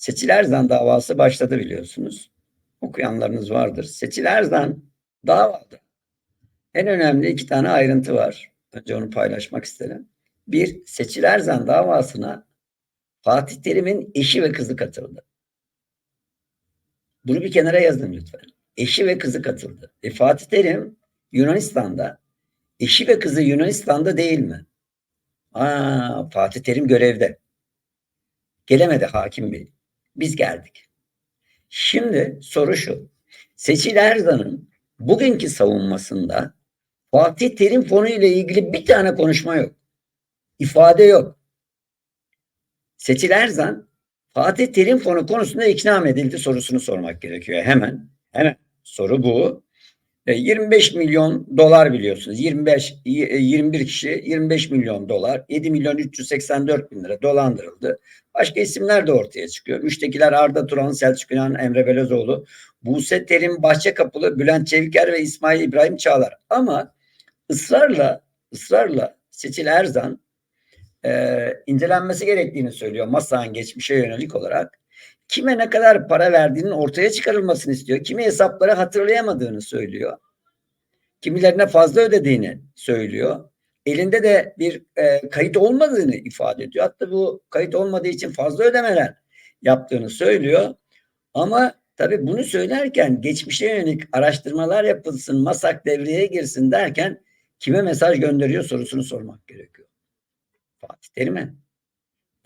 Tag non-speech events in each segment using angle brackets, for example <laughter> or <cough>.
Seçil Erzan davası başladı biliyorsunuz. Okuyanlarınız vardır. Seçil Erzan davada en önemli iki tane ayrıntı var. Önce onu paylaşmak isterim. Bir, Seçil Erzan davasına Fatih Terim'in eşi ve kızı katıldı. Bunu bir kenara yazın lütfen. Eşi ve kızı katıldı. E Fatih Terim Yunanistan'da. Eşi ve kızı Yunanistan'da değil mi? Aa, Fatih Terim görevde. Gelemedi hakim bey. Biz geldik. Şimdi soru şu. Seçil Erzan'ın bugünkü savunmasında Fatih Terim fonu ile ilgili bir tane konuşma yok. İfade yok. Seçil Erzan Fatih Terim fonu konusunda ikna edildi sorusunu sormak gerekiyor. Hemen. Hemen. Soru bu. E, 25 milyon dolar biliyorsunuz. 25 y- 21 kişi 25 milyon dolar 7 milyon 384 bin lira dolandırıldı. Başka isimler de ortaya çıkıyor. Müştekiler Arda Turan, Selçuk İnan, Emre Belözoğlu, Buse Terim, Bahçekapılı, Bülent Çeviker ve İsmail İbrahim Çağlar. Ama ısrarla ısrarla Seçil Erzan e, incelenmesi gerektiğini söylüyor Masa'nın geçmişe yönelik olarak. Kime ne kadar para verdiğinin ortaya çıkarılmasını istiyor. Kimi hesapları hatırlayamadığını söylüyor. Kimilerine fazla ödediğini söylüyor. Elinde de bir e, kayıt olmadığını ifade ediyor. Hatta bu kayıt olmadığı için fazla ödemeler yaptığını söylüyor. Ama tabii bunu söylerken geçmişe yönelik araştırmalar yapılsın, masak devreye girsin derken kime mesaj gönderiyor sorusunu sormak gerekiyor. Fatih Terim'e.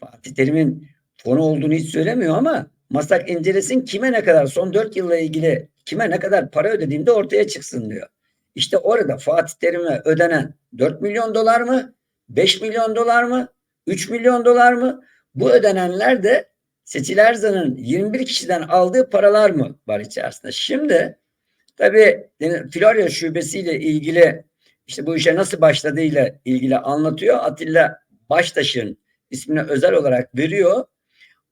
Fatih Terim'in fonu olduğunu hiç söylemiyor ama masak incelesin kime ne kadar son 4 yılla ilgili kime ne kadar para ödediğinde ortaya çıksın diyor. İşte orada Fatih Terim'e ödenen 4 milyon dolar mı? 5 milyon dolar mı? 3 milyon dolar mı? Bu ödenenler de Seçil Erzan'ın 21 kişiden aldığı paralar mı var içerisinde? Şimdi tabii Florya şubesiyle ilgili işte bu işe nasıl başladığıyla ilgili anlatıyor. Atilla Baştaş'ın ismini özel olarak veriyor.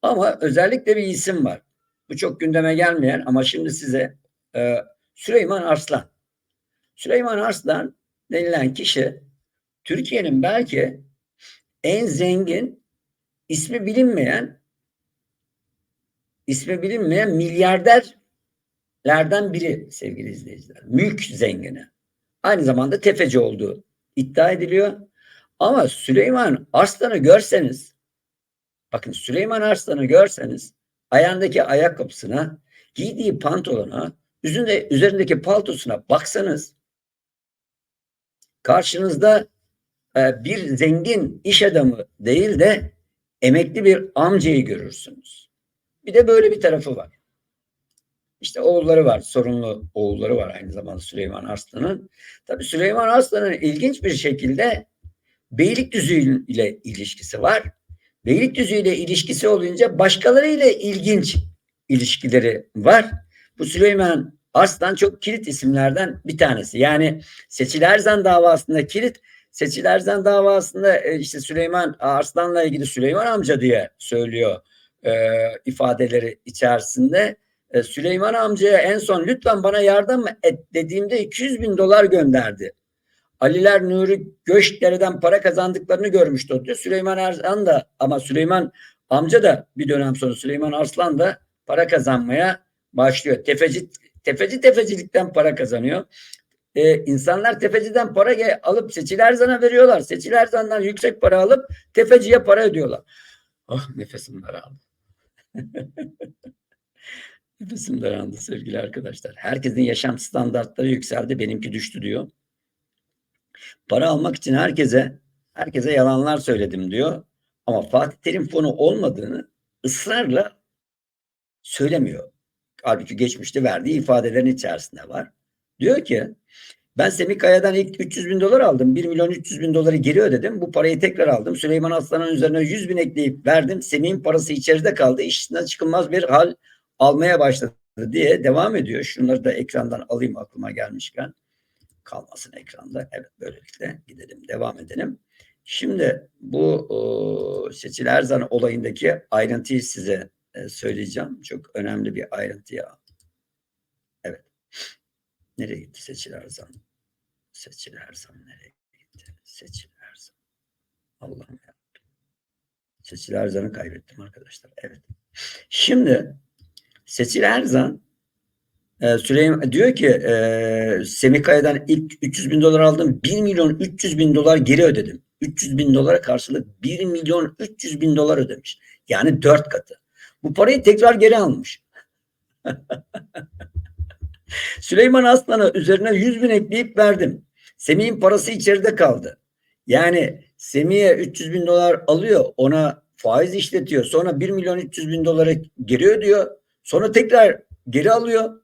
Ama özellikle bir isim var. Bu çok gündeme gelmeyen ama şimdi size e, Süleyman Arslan. Süleyman Arslan denilen kişi Türkiye'nin belki en zengin ismi bilinmeyen ismi bilinmeyen milyarderlerden biri sevgili izleyiciler. Mülk zengini. Aynı zamanda tefeci olduğu iddia ediliyor. Ama Süleyman Arslan'ı görseniz bakın Süleyman Arslan'ı görseniz ayağındaki ayakkabısına giydiği pantolona üzerinde, üzerindeki paltosuna baksanız karşınızda e, bir zengin iş adamı değil de emekli bir amcayı görürsünüz. Bir de böyle bir tarafı var. İşte oğulları var, sorunlu oğulları var aynı zamanda Süleyman Arslan'ın. Tabii Süleyman Arslan'ın ilginç bir şekilde Beylikdüzü ile ilişkisi var. Beylikdüzü ile ilişkisi olunca başkaları ile ilginç ilişkileri var. Bu Süleyman Arslan çok kilit isimlerden bir tanesi. Yani Seçil Erzan davasında kilit, Seçil Erzan davasında e, işte Süleyman Arslan'la ilgili Süleyman amca diye söylüyor e, ifadeleri içerisinde. E, Süleyman amcaya en son lütfen bana yardım et dediğimde 200 bin dolar gönderdi. Aliler Nuri Göçdere'den para kazandıklarını görmüştü diyor. Süleyman Arslan da ama Süleyman amca da bir dönem sonra Süleyman Arslan da para kazanmaya başlıyor. Tefeci tefeci tefecilikten para kazanıyor. Ee, insanlar tefeciden para alıp Seçil Erzan'a veriyorlar. Seçil Erzan'dan yüksek para alıp tefeciye para ödüyorlar. Oh nefesim daraldı. <laughs> nefesim daraldı sevgili arkadaşlar. Herkesin yaşam standartları yükseldi. Benimki düştü diyor. Para almak için herkese herkese yalanlar söyledim diyor. Ama Fatih Terim fonu olmadığını ısrarla söylemiyor. Halbuki geçmişte verdiği ifadelerin içerisinde var. Diyor ki ben Semih Kaya'dan ilk 300 bin dolar aldım. 1 milyon 300 bin doları geri ödedim. Bu parayı tekrar aldım. Süleyman Aslan'ın üzerine 100 bin ekleyip verdim. Semih'in parası içeride kaldı. İşinden çıkılmaz bir hal almaya başladı diye devam ediyor. Şunları da ekrandan alayım aklıma gelmişken kalmasın ekranda. Evet böylelikle gidelim devam edelim. Şimdi bu o, Seçil Erzan olayındaki ayrıntıyı size e, söyleyeceğim. Çok önemli bir ayrıntı ya. Evet. Nereye gitti Seçil Erzan? Seçil Erzan nereye gitti? Seçil Erzan. Allah'ım ya. Seçil Erzan'ı kaybettim arkadaşlar. Evet. Şimdi Seçil Erzan e, Süleyman diyor ki e, Semih Kaya'dan ilk 300 bin dolar aldım. 1 milyon 300 bin dolar geri ödedim. 300 bin dolara karşılık 1 milyon 300 bin dolar ödemiş. Yani dört katı. Bu parayı tekrar geri almış. <laughs> Süleyman Aslan'a üzerine 100 bin ekleyip verdim. Semih'in parası içeride kaldı. Yani Semih'e 300 bin dolar alıyor. Ona faiz işletiyor. Sonra 1 milyon 300 bin dolara geri ödüyor. Sonra tekrar geri alıyor.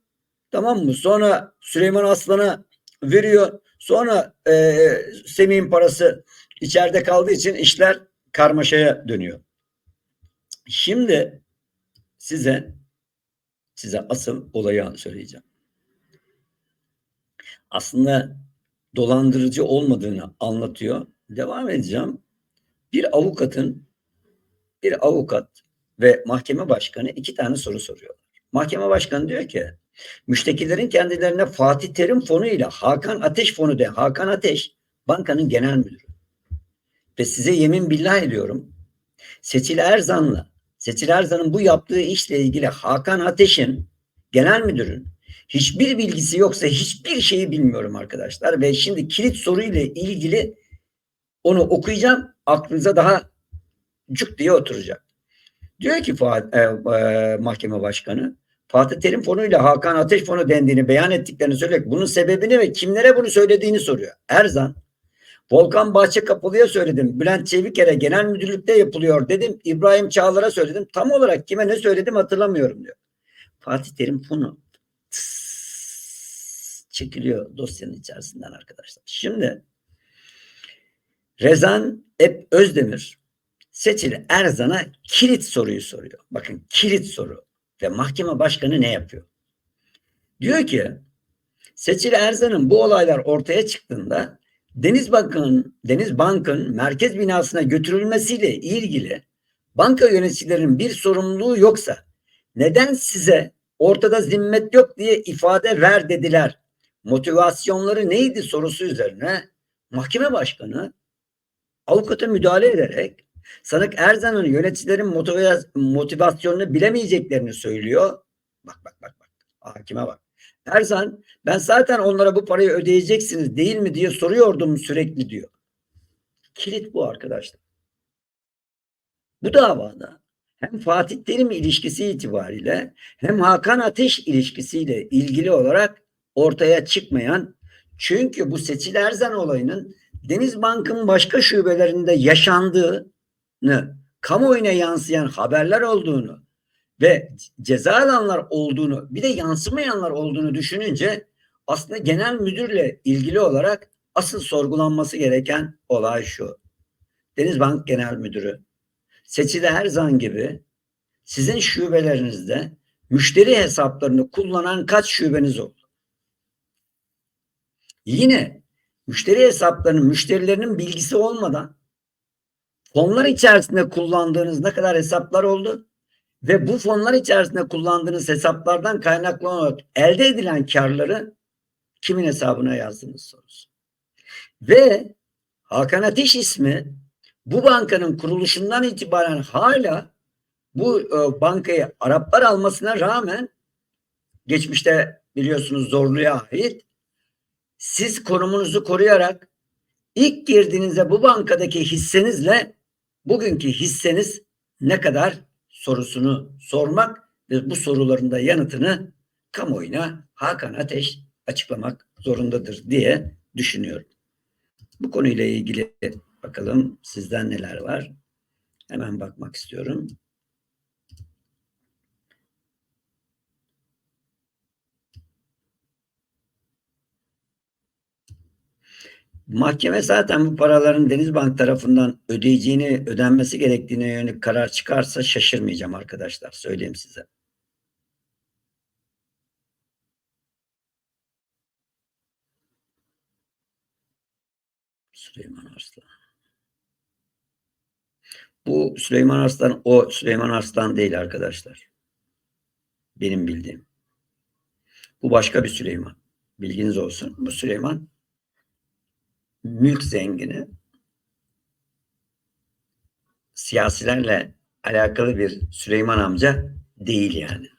Tamam mı? Sonra Süleyman Aslan'a veriyor. Sonra e, Semih'in parası içeride kaldığı için işler karmaşaya dönüyor. Şimdi size size asıl olayı söyleyeceğim. Aslında dolandırıcı olmadığını anlatıyor. Devam edeceğim. Bir avukatın bir avukat ve mahkeme başkanı iki tane soru soruyorlar. Mahkeme başkanı diyor ki müştekilerin kendilerine Fatih Terim fonu ile Hakan Ateş fonu de Hakan Ateş bankanın genel müdürü. Ve size yemin billah ediyorum Seçil Erzan'la Seçil Erzan'ın bu yaptığı işle ilgili Hakan Ateş'in genel müdürün hiçbir bilgisi yoksa hiçbir şeyi bilmiyorum arkadaşlar ve şimdi kilit soru ile ilgili onu okuyacağım aklınıza daha cuk diye oturacak. Diyor ki e, e, mahkeme başkanı Fatih Terim fonu ile Hakan Ateş fonu dendiğini beyan ettiklerini söyleyerek bunun sebebini ve kimlere bunu söylediğini soruyor. Erzan Volkan Bahçe Kapılı'ya söyledim. Bülent Çeviker'e genel müdürlükte yapılıyor dedim. İbrahim Çağlar'a söyledim. Tam olarak kime ne söyledim hatırlamıyorum diyor. Fatih Terim fonu çekiliyor dosyanın içerisinden arkadaşlar. Şimdi Rezan Ep Özdemir Seçil Erzan'a kilit soruyu soruyor. Bakın kilit soru. Ve mahkeme başkanı ne yapıyor? Diyor ki Seçil Erzan'ın bu olaylar ortaya çıktığında Deniz Bank'ın Deniz Bank'ın merkez binasına götürülmesiyle ilgili banka yöneticilerinin bir sorumluluğu yoksa neden size ortada zimmet yok diye ifade ver dediler. Motivasyonları neydi sorusu üzerine mahkeme başkanı avukata müdahale ederek Sanık Erzan'ın yöneticilerin motivasyonunu bilemeyeceklerini söylüyor. Bak bak bak bak. Hakime bak. Erzan ben zaten onlara bu parayı ödeyeceksiniz değil mi diye soruyordum sürekli diyor. Kilit bu arkadaşlar. Bu davada hem Fatih Terim ilişkisi itibariyle hem Hakan Ateş ilişkisiyle ilgili olarak ortaya çıkmayan çünkü bu Seçil Erzan olayının Deniz Bank'ın başka şubelerinde yaşandığını, kamuoyuna yansıyan haberler olduğunu ve ceza alanlar olduğunu bir de yansımayanlar olduğunu düşününce aslında genel müdürle ilgili olarak asıl sorgulanması gereken olay şu. Denizbank Genel Müdürü Seçili Erzan gibi sizin şubelerinizde müşteri hesaplarını kullanan kaç şubeniz oldu? Yine müşteri hesaplarının müşterilerinin bilgisi olmadan fonlar içerisinde kullandığınız ne kadar hesaplar oldu? Ve bu fonlar içerisinde kullandığınız hesaplardan kaynaklanan elde edilen karları kimin hesabına yazdınız sorusu. Ve Hakan Ateş ismi bu bankanın kuruluşundan itibaren hala bu e, bankayı Araplar almasına rağmen geçmişte biliyorsunuz zorluya ait siz konumunuzu koruyarak ilk girdiğinizde bu bankadaki hissenizle bugünkü hisseniz ne kadar sorusunu sormak ve bu soruların da yanıtını kamuoyuna Hakan Ateş açıklamak zorundadır diye düşünüyorum. Bu konuyla ilgili bakalım sizden neler var. Hemen bakmak istiyorum. Mahkeme zaten bu paraların Denizbank tarafından ödeyeceğini, ödenmesi gerektiğine yönelik karar çıkarsa şaşırmayacağım arkadaşlar. Söyleyeyim size. Süleyman Arslan. Bu Süleyman Arslan o Süleyman Arslan değil arkadaşlar. Benim bildiğim. Bu başka bir Süleyman. Bilginiz olsun. Bu Süleyman mülk zengini siyasilerle alakalı bir Süleyman amca değil yani.